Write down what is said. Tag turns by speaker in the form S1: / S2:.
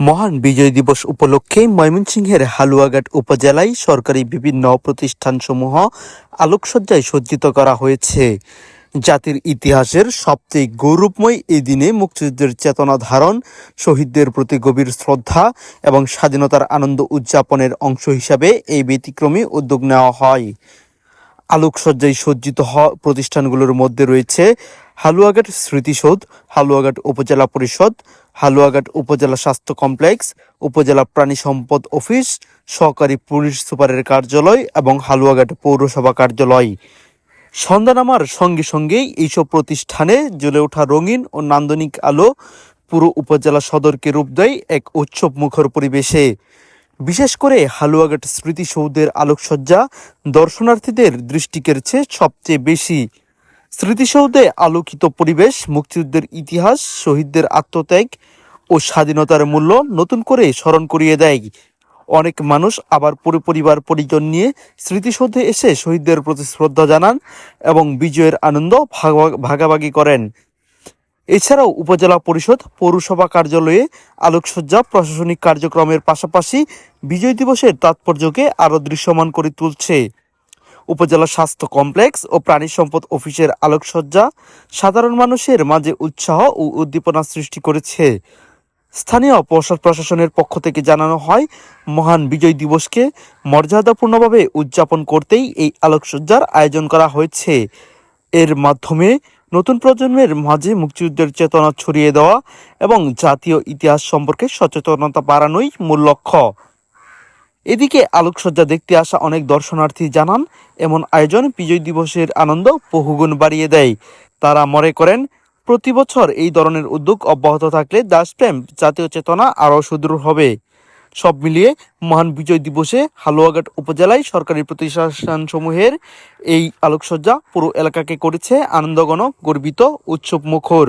S1: মহান বিজয় দিবস উপলক্ষে ময়মনসিংহের হালুয়াঘাট উপজেলায় সরকারি বিভিন্ন প্রতিষ্ঠানসমূহ আলোকসজ্জায় সজ্জিত করা হয়েছে। জাতির ইতিহাসের সবচেয়ে গৌরবময় এই দিনে মুক্তিযুদ্ধের চেতনা ধারণ, শহীদদের প্রতি গভীর শ্রদ্ধা এবং স্বাধীনতার আনন্দ উদযাপনের অংশ হিসাবে এই ব্যতিক্রমী উদ্যোগ নেওয়া হয়। আলোকসজ্জায় সজ্জিত হওয়া প্রতিষ্ঠানগুলোর মধ্যে রয়েছে হালুয়াঘাট স্মৃতিসৌধ, হালুয়াঘাট উপজেলা পরিষদ, হালুয়াঘাট উপজেলা স্বাস্থ্য কমপ্লেক্স, উপজেলা প্রাণী সম্পদ অফিস, সহকারী পুলিশ সুপারের কার্যালয় এবং হালুয়াঘাট পৌরসভা কার্যালয়। সন্ধ্যা নামার সঙ্গে সঙ্গেই এইসব প্রতিষ্ঠানে জ্বলে ওঠা রঙিন ও নান্দনিক আলো পুরো উপজেলা সদরকে রূপ দেয় এক উৎসব মুখর পরিবেশে। বিশেষ করে হালুয়াঘাট স্মৃতিসৌধের আলোকসজ্জা দর্শনার্থীদের দৃষ্টি কেড়েছে সবচেয়ে বেশি। স্মৃতিসৌধে আলোকিত পরিবেশ, মুক্তিযুদ্ধের ইতিহাস, শহীদদের আত্মত্যাগ ও স্বাধীনতার মূল্য নতুন করে স্মরণ করিয়ে দেয়। অনেক মানুষ আবার পুরো পরিবার, পরিজন নিয়ে স্মৃতিসৌধে এসে শহীদদের প্রতি শ্রদ্ধা জানান এবং বিজয়ের আনন্দ ভাগা- ভাগাভাগি করেন। এছাড়াও উপজেলা পরিষদ, পৌরসভা কার্যালয়ে আলোকসজ্জা প্রশাসনিক কার্যক্রমের পাশাপাশি বিজয় দিবসের তাৎপর্যকে আরও দৃশ্যমান করে তুলছে। উপজেলা স্বাস্থ্য কমপ্লেক্স ও প্রাণী সম্পদ অফিসের আলোকসজ্জা সাধারণ মানুষের মাঝে উৎসাহ ও উদ্দীপনা সৃষ্টি করেছে। স্থানীয় প্রশা- প্রশাসনের পক্ষ থেকে জানানো হয়, মহান বিজয় দিবসকে মর্যাদাপূর্ণভাবে উদযাপন করতেই এই আলোকসজ্জার আয়োজন করা হয়েছে। এর মাধ্যমে নতুন প্রজন্মের মাঝে মুক্তিযুদ্ধের চেতনা ছড়িয়ে দেওয়া এবং জাতীয় ইতিহাস সম্পর্কে সচেতনতা বাড়ানোই মূল লক্ষ্য। এদিকে আলোকসজ্জা দেখতে আসা অনেক দর্শনার্থী জানান, এমন আয়োজন বিজয় দিবসের আনন্দ বহুগুণ বাড়িয়ে দেয়। তারা মনে করেন, প্রতি বছর এই ধরনের উদ্যোগ অব্যাহত থাকলে দেশপ্রেম জাতীয় চেতনা আরও সুদৃঢ় হবে। সব মিলিয়ে মহান বিজয় দিবসে হালুয়াঘাট উপজেলায় সরকারি প্রতিষ্ঠানসমূহের এই আলোকসজ্জা পুরো এলাকাকে করেছে আনন্দঘন, গর্বিত উৎসব মুখর